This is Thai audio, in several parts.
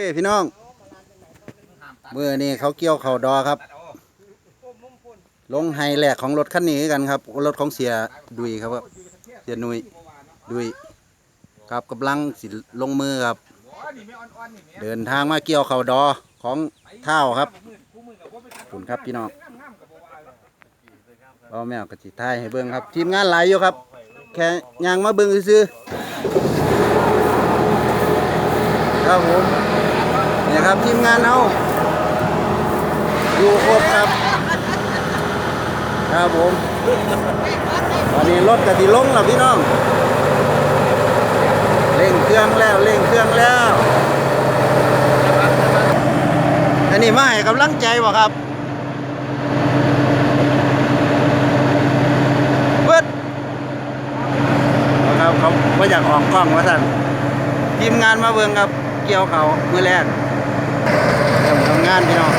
เอ้ยพี่น้อง เมื่อนี้เขาเกี่ยวเข่าดอครับ ลงไฮแลกของรถคันนี้คือกันครับ รถของเสียดุยครับครับเสียนุยดุยครับกำลังสิลงมือครับ เดินทางมาเกี่ยวเข่าดอของเท่าครับขอบคุณครับพี่น้องเอาแมวกระจิทายให้เบิ้งครับ ทีมงานหลายอยู่ครับ แค่ยางมาเบิ้งซื้อๆครับผม เนี่ยครับทีมงานเอาอยู่ครบครับ ครับผมตอนนี้รถกระติลงแล้วพี่น้องเร่งเครื่องแล้วเร่งเครื่องแล้ว อันนี้มาให้กำลังใจบ่ครับเบิดครับเขาไม่อยากออกกล้องว่าสั่นทีมงานมาเบิ่งครับเกี่ยวเขาเมื่อแรก เริ่มทำงานพี่น้อง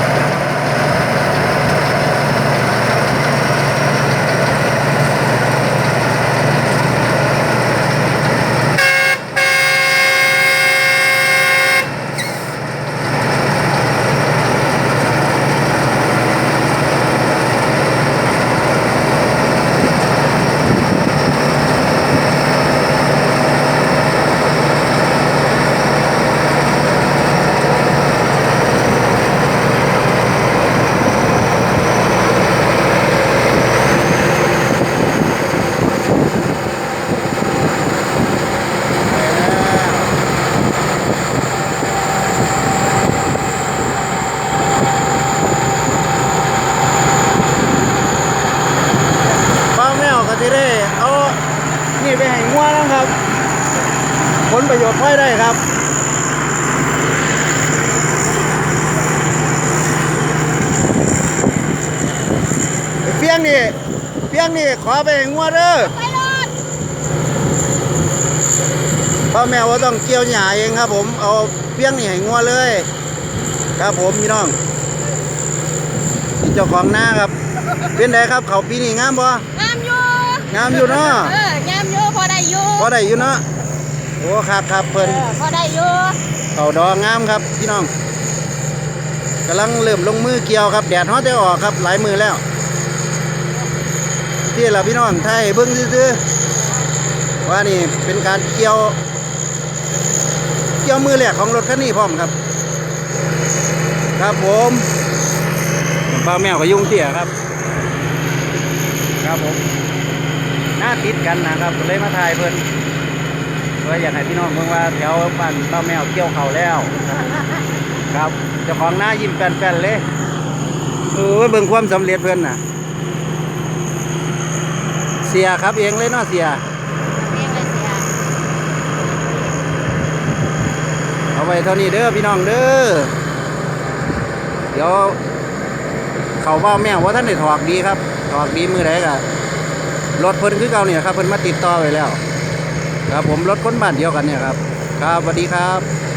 ป้าแมวก็จะได้เอา นี่ไปให้งัวนะครับ ผลประโยชน์ค่อยได้ครับเปียงนี่เปียงนี่ขอไปให้งัวเด้อไปรถพ่อแม่ว่าต้องเกี่ยวหญ้าเองครับ ผมเอาเปียงนี่ให้งัวเลย ครับผมพี่น้องนี่เจ้าของหน้าครับ เป็นไงครับเขาปีนี้งามบ่งามอยู่งามอยู่เนาะเอองามอยู่พอได้อยู่พอได้อยู่เนาะโอ้ครับครับเอเพิ่นอพอได้อยู่เขาดองงามครับพี่น้องกำลังเริ่มลงมือเกี่ยวครับแดดฮอตได้ออกครับหลายมือแล้วที่ละพี่น้องไทยเบิ้งซื่อๆว่านี่เป็นการเกี่ยว เกี่ยวมือแรกของรถคันนี้พร้อมครับ ครับผมป้าแมวกับยุงเตี่ยครับ ครับผม หน้าติดกันนะครับก็เลยมาถ่ายเพิ่นก็อยากให้พี่น้องเบิ่งว่าแถวบ้านเต้าแมวเกี่ยวเขาแล้ว ครับเจ้าของหน้ายิ้มแป้นๆเลยเออเบิ่งความสำเร็จเพิ่นน่ะ เสียครับเองเลยเนาะเสียเรียกอะไรเสียเอาไว้เท่านี้เด้อพี่น้องเด้อเดี๋ยวเขาว่าแมวว่าท่านได้ถอกดีครับถอกดีมือไหนกะ รถเพิ่นคือเก่าเนี่ยครับเพิ่นมาติดต่อไว้แล้ว ครับผมรถคนบ้านเดียวกันเนี่ยครับ ครับสวัสดีครับ